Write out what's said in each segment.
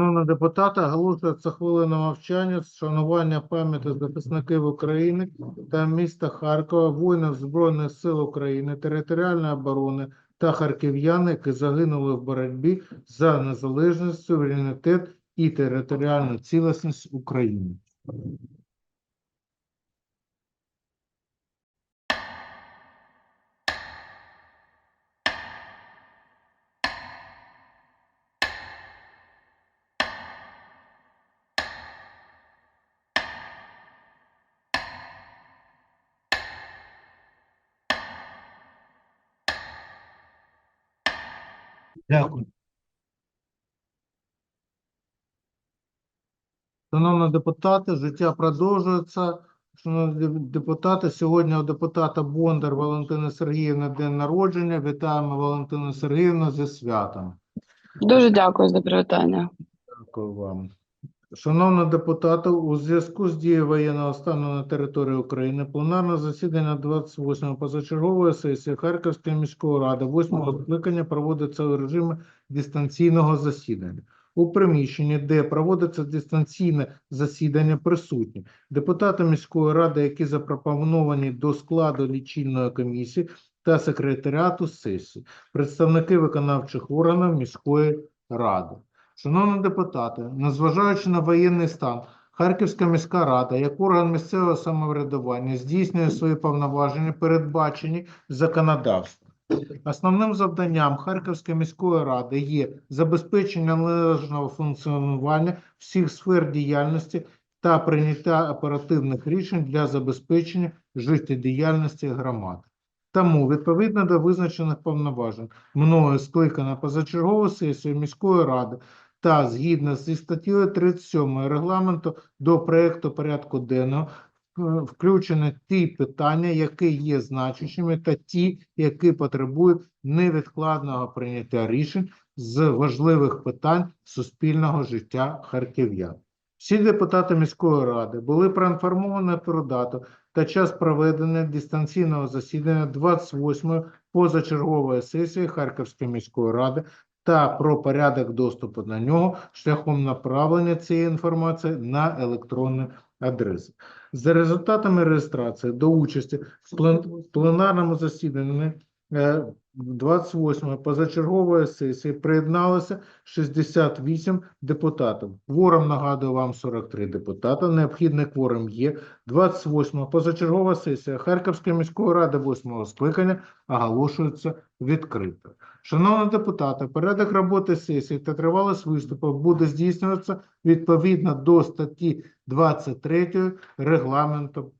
Шановні депутати, оголошується хвилина мовчання з шанування пам'яті захисників України та міста Харкова, воїнів Збройних сил України, територіальної оборони та харків'ян, які загинули в боротьбі за незалежність, суверенітет і територіальну цілісність України. Дякую. Шановні депутати, життя продовжується. Шановні депутати, сьогодні у депутата Бондар Валентина Сергіївна день народження. Вітаємо Валентину Сергіївну зі святом. Дуже дякую за привітання. Дякую вам. Шановні депутати, у зв'язку з дією воєнного стану на території України пленарне засідання 28-ї позачергової сесії Харківської міської ради 8-го скликання проводиться у режимі дистанційного засідання. У приміщенні, де проводиться дистанційне засідання, присутні депутати міської ради, які запропоновані до складу лічильної комісії та секретаріату сесії, представники виконавчих органів міської ради. Шановні депутати, незважаючи на воєнний стан, Харківська міська рада, як орган місцевого самоврядування, здійснює свої повноваження, передбачені законодавством. Основним завданням Харківської міської ради є забезпечення належного функціонування всіх сфер діяльності та прийняття оперативних рішень для забезпечення життєдіяльності громад. Тому, відповідно до визначених повноважень, мною скликана позачергова сесія міської ради та згідно зі статтею 37 регламенту до проекту порядку денного е, включені ті питання, які є значущими, та ті, які потребують невідкладного прийняття рішень з важливих питань суспільного життя харків'ян. Всі депутати міської ради були проінформовані про дату та час проведення дистанційного засідання 28-ї позачергової сесії Харківської міської ради та про порядок доступу на нього шляхом направлення цієї інформації на електронні адреси. За результатами реєстрації до участі в плен- пленарному засіданні е, 28-ї позачергової сесії приєдналося 68 депутатів. Кворум, нагадую вам, 43 депутата. Необхідний кворум є. 28-ма позачергова сесія Харківської міської ради 8-го скликання оголошується відкритою. Шановні депутати, порядок роботи сесії та тривалість виступів буде здійснюватися відповідно до статті 23 регламенту.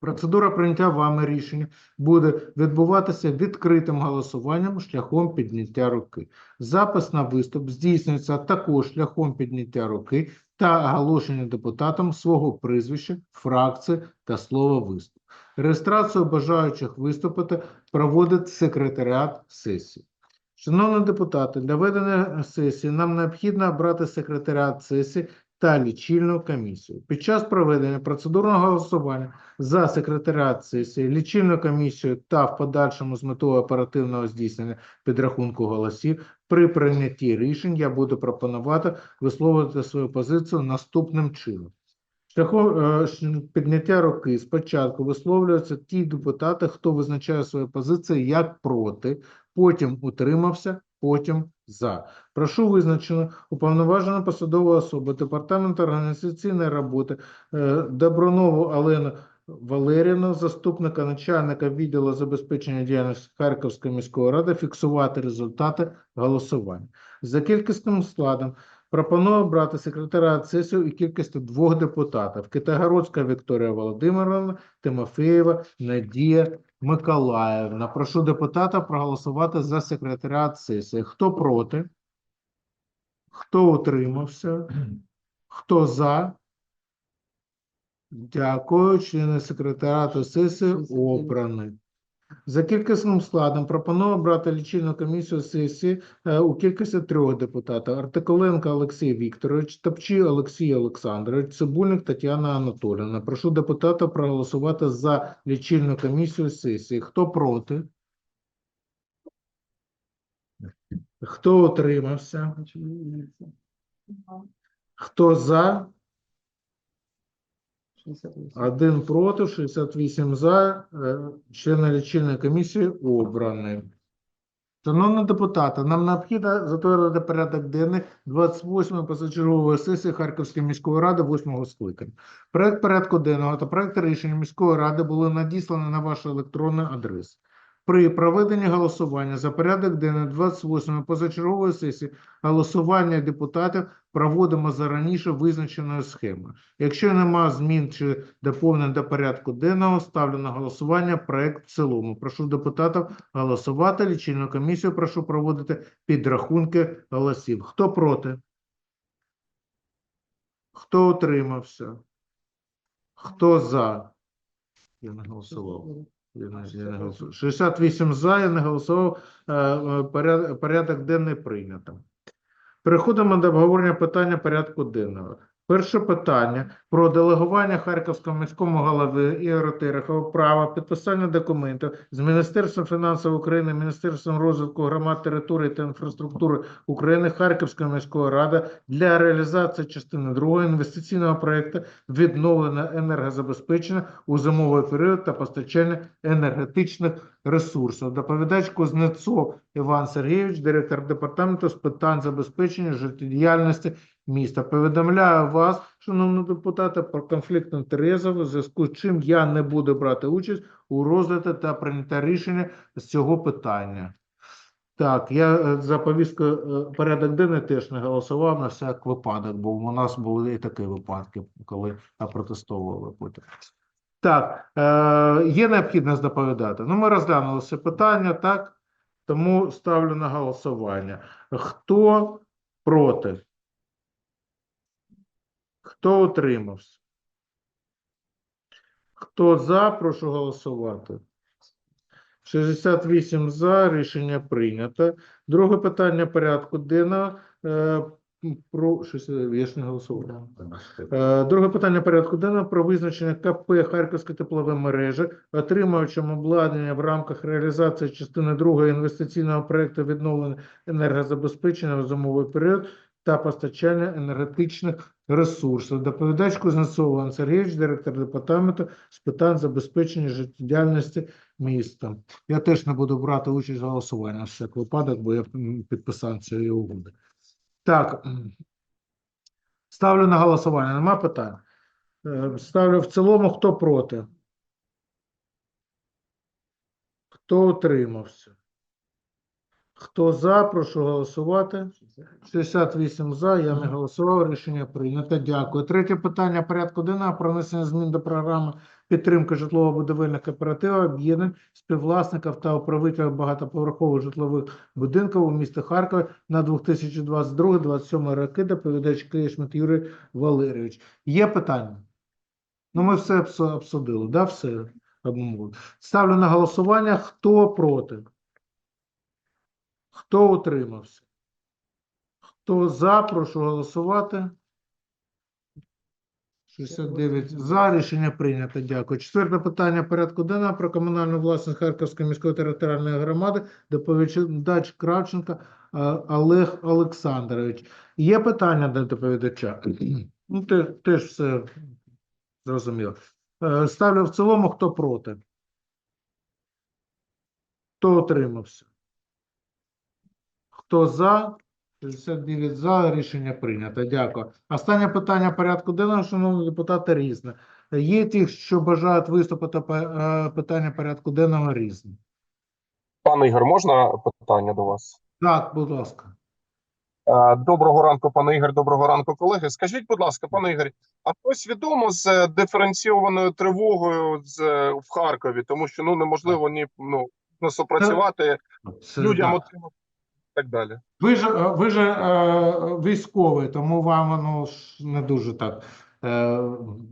Процедура прийняття вами рішення буде відбуватися відкритим голосуванням шляхом підняття руки. Запис на виступ здійснюється також шляхом підняття руки та оголошення депутатом свого прізвища, фракції та слова виступ. Реєстрацію бажаючих виступити проводить секретаріат сесії. Шановні депутати, для ведення сесії нам необхідно обрати секретаріат сесії та лічильну комісію. Під час проведення процедурного голосування за секретаріат сесії, лічильну комісію та в подальшому з метою оперативного здійснення підрахунку голосів при прийнятті рішень я буду пропонувати висловити свою позицію наступним чином. Шляхом е, підняття руки спочатку висловлюються ті депутати, хто визначає свою позицію як проти, потім утримався, потім за. Прошу визначено уповноважену посадову особу Департаменту організаційної роботи е, Добронову Олену Валерівну, заступника начальника відділу забезпечення діяльності Харківської міської ради, фіксувати результати голосування. За кількісним складом пропоную обрати секретаря сесію і кількістю двох депутатів. Китайгородська Вікторія Володимировна, Тимофєєва Надія Миколаївна. Прошу депутата проголосувати за секретаріат сесії. Хто проти? Хто утримався? Хто за? Дякую. Члени секретаріату сесії обрані. За кількісним складом пропоную обрати лічильну комісію сесії е, у кількості трьох депутатів. Артиколенко Олексій Вікторович, Топчій Олексій Олександрович, Цибульник Тетяна Анатоліївна. Прошу депутата проголосувати за лічильну комісію сесії. Хто проти? Хто утримався? Хто за? Один проти, 68 за. Члени лічильної комісії обрані. Шановні депутати, нам необхідно затвердити порядок денний 28-ї позачергової сесії Харківської міської ради 8-го скликання. Проект порядку денного та проект рішення міської ради були надіслані на вашу електронну адресу. При проведенні голосування за порядок денний 28-ї позачергової сесії голосування депутатів проводимо за раніше визначеною схемою. Якщо немає змін чи доповнень до порядку денного, ставлю на голосування проект в цілому. Прошу депутатів голосувати. Лічильну комісію прошу проводити підрахунки голосів. Хто проти? Хто утримався? Хто за? Я не голосував. Я не, я не голосував. 68 за, я не голосував. Е, е, поряд- Порядок денний прийнято. Переходимо до обговорення питання порядку денного. Перше питання про делегування Харківському міському голови Ігоря Терехова права підписання документів з Міністерством фінансів України, Міністерством розвитку громад, території та інфраструктури України, Харківської міської ради для реалізації частини другої інвестиційного проекту відновлення енергозабезпечення у зимовий період та постачання енергетичних ресурсів. Доповідач Кузнецов Іван Сергійович, директор департаменту з питань забезпечення життєдіяльності міста. Повідомляю вас, шановні депутати, про конфлікт інтересів, у зв'язку з чим я не буду брати участь у розгляді та прийняття рішення з цього питання. Так, я е, за повістку е, порядок денний теж не голосував на всяк випадок, бо у нас були і такі випадки, коли протестовували потім. Так, е, є необхідність доповідати. Ну, ми розглянули це питання, так? Тому ставлю на голосування. Хто проти? Хто утримався? Хто за, прошу голосувати. 68 за, рішення прийнято. Друге питання порядку денного. е, Про щось я ж не голосував. Е, Друге питання порядку денного про визначення КП Харківської теплової мережі, отримуючим обладнання в рамках реалізації частини другої інвестиційного проекту відновлення енергозабезпечення в зимовий період та постачання енергетичних ресурсів. Доповідач Кузнецов Іван Сергійович, директор департаменту з питань забезпечення життєдіяльності міста. Я теж не буду брати участь в голосуванні на всяк випадок, бо я підписав цієї угоди. Так, ставлю на голосування. Нема питань? Е, Ставлю в цілому, хто проти? Хто утримався? Хто за, прошу голосувати. 68 за, я не голосував, рішення прийнято. Дякую. Третє питання порядку денного про внесення змін до програми підтримки житлово-будівельних кооперативів, об'єднань, співвласників та управителів багатоповерхових житлових будинків у місті Харкові на 2022-2027 роки. Доповідач Київшмит Юрій Валерійович. Є питання? Ну, ми все обсудили, да, все обмовили. Ставлю на голосування, хто проти? Хто утримався? Хто за, прошу голосувати. 69 за, рішення прийнято. Дякую. Четверте питання порядку денного про комунальну власність Харківської міської територіальної громади. Доповідач Кравченко е, Олег Олександрович. Є питання до доповідача? Ну, те- теж все зрозуміло. Е, Ставлю в цілому, хто проти? Хто утримався? Хто за? 69 за, рішення прийнято. Дякую. Останнє питання порядку денного, шановні депутати, різне. Є ті, що бажають виступити е, питання порядку денного різне. Пане Ігор, можна питання до вас? Так, будь ласка. Е, Доброго ранку, пане Ігор, доброго ранку, колеги. Скажіть, будь ласка, пане Ігор, а хтось відомо з е, диференційованою тривогою з, в Харкові, тому що ну неможливо ні ну не супрацювати Це, людям отримати так далі. Ви ж, е, ви ж е, військовий, тому вам воно ж не дуже так е,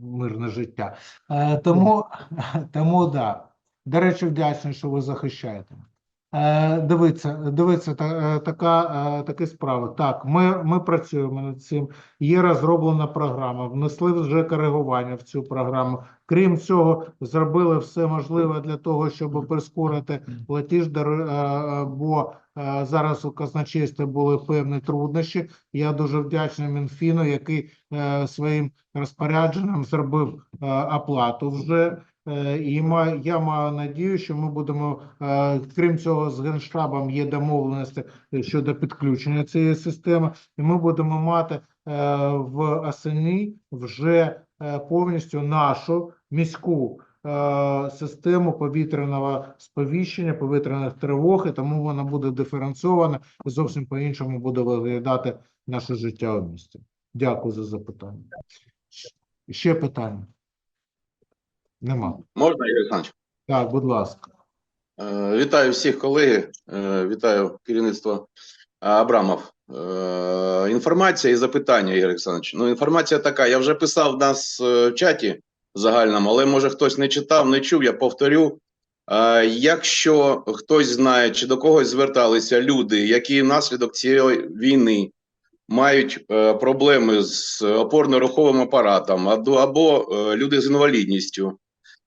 мирне життя. Е, тому, тому да. До речі, вдячний, що ви захищаєте. Е, Дивіться, дивіться, та, е, така, е, такі справи. Так, ми, ми працюємо над цим. Є розроблена програма, внесли вже коригування в цю програму. Крім цього, зробили все можливе для того, щоб прискорити платіж, бо зараз у казначействі були певні труднощі. Я дуже вдячний Мінфіну, який своїм розпорядженням зробив оплату вже. Е, І я маю надію, що ми будемо, е, крім цього, з Генштабом є домовленості щодо підключення цієї системи, і ми будемо мати е, в осені вже е, повністю нашу міську е, систему повітряного сповіщення, повітряних тривог, і тому вона буде диференційована і зовсім по-іншому буде виглядати наше життя у місті. Дякую за запитання. Ще питання? Нема. Можна, Ігор Олександрович? Так, будь ласка. Е, Вітаю всіх колеги, е, вітаю керівництво Абрамов. Е, Інформація і запитання, Ігор Олександрович. Ну, інформація така. Я вже писав в нас в чаті загальному, але може хтось не читав, не чув, я повторю. Якщо хтось знає, чи до когось зверталися люди, які внаслідок цієї війни мають проблеми з опорно-руховим апаратом, або, люди з інвалідністю,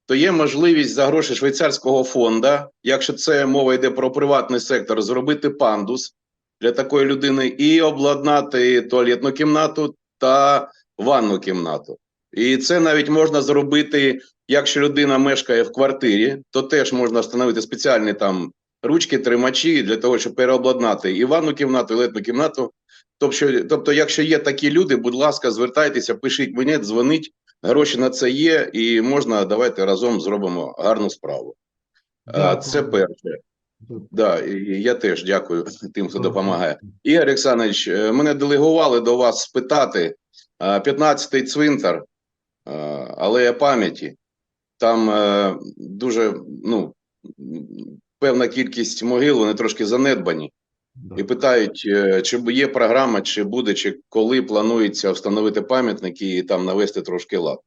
то є можливість за гроші швейцарського фонда, якщо це мова йде про приватний сектор, зробити пандус для такої людини і обладнати туалетну кімнату та ванну кімнату. І це навіть можна зробити, якщо людина мешкає в квартирі, то теж можна встановити спеціальні там ручки, тримачі для того, щоб переобладнати і ванну кімнату, і летну кімнату. Тобто, тобто, якщо є такі люди, будь ласка, звертайтеся, пишіть мені, дзвоніть. Гроші на це є, і можна давайте разом зробимо гарну справу. Дякую. Це перше. Да, і я теж дякую тим, хто допомагає. Ігор Олександрович, е, мене делегували до вас спитати 15-й цвинтар, е, алея пам'яті. Там е, дуже ну, певна кількість могил, вони трошки занедбані. І питають, е, чи є програма, чи буде, чи коли планується встановити пам'ятники і там навести трошки лад.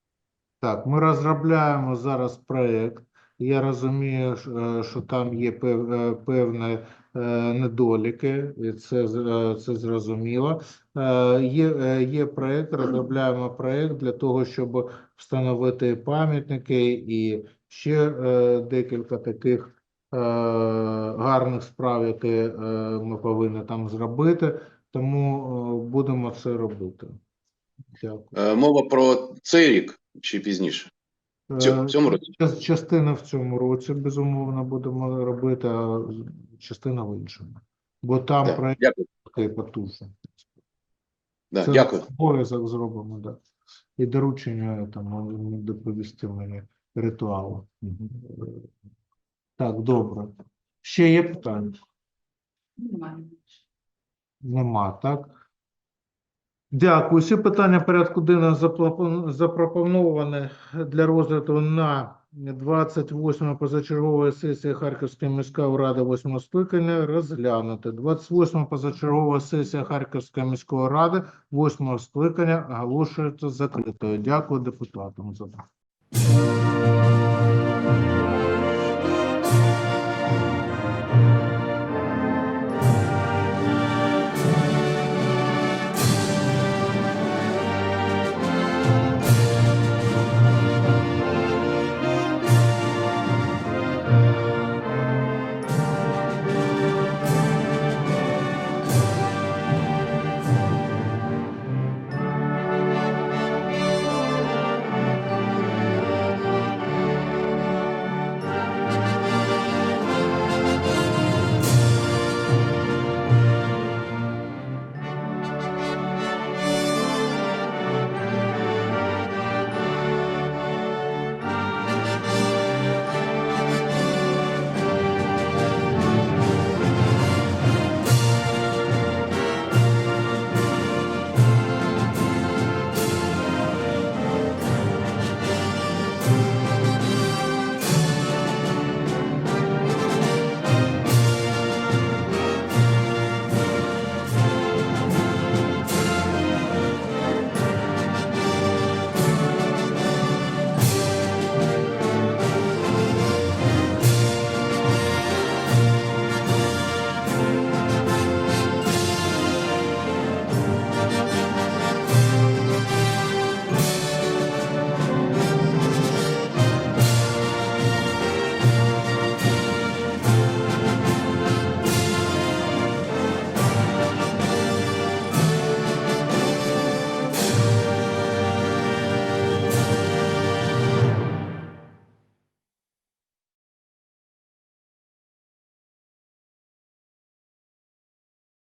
Так, ми розробляємо зараз проєкт. Я розумію, е, що там є е, певні недоліки, і це, це зрозуміло. Є, є проєкт, розробляємо проєкт для того, щоб встановити пам'ятники і ще декілька таких гарних справ, які е, ми повинні там зробити. Тому е, будемо це робити. Дякую. Е, Мова про цей рік чи пізніше? В цьому, Е, році? Частина в цьому році, безумовно, будемо робити, а частина в іншому. Бо там Да, проєкт такий потужний. Да, Це дякую. обов'язок зробимо, так. І доручення там доповісти мені ритуал. Так, добре. Ще є питання? Нема, так? Дякую. Всі питання порядку денного запропоновані для розгляду на 28 позачергової сесії Харківської міської ради 8 скликання розглянути. 28 позачергова сесія Харківської міської ради 8 скликання оголошується закритою. Дякую депутатам за це.